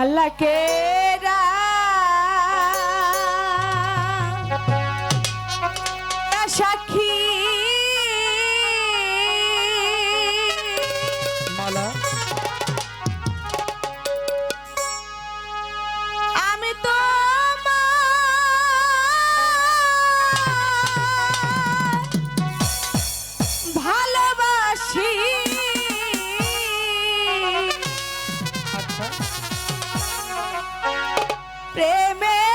আল্লাহকে সাক্ষী। মালা। আমি তো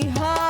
ইহকালে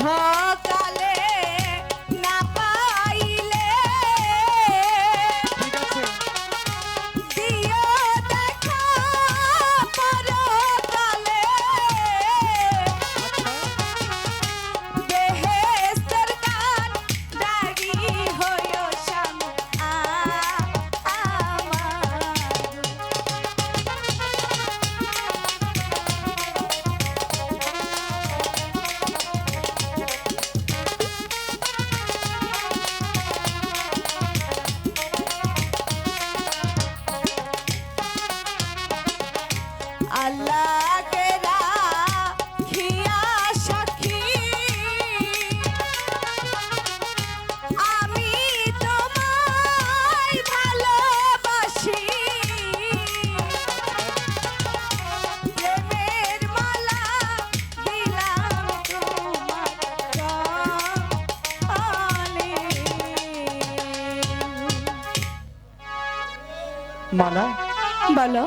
হয় মালা বলো।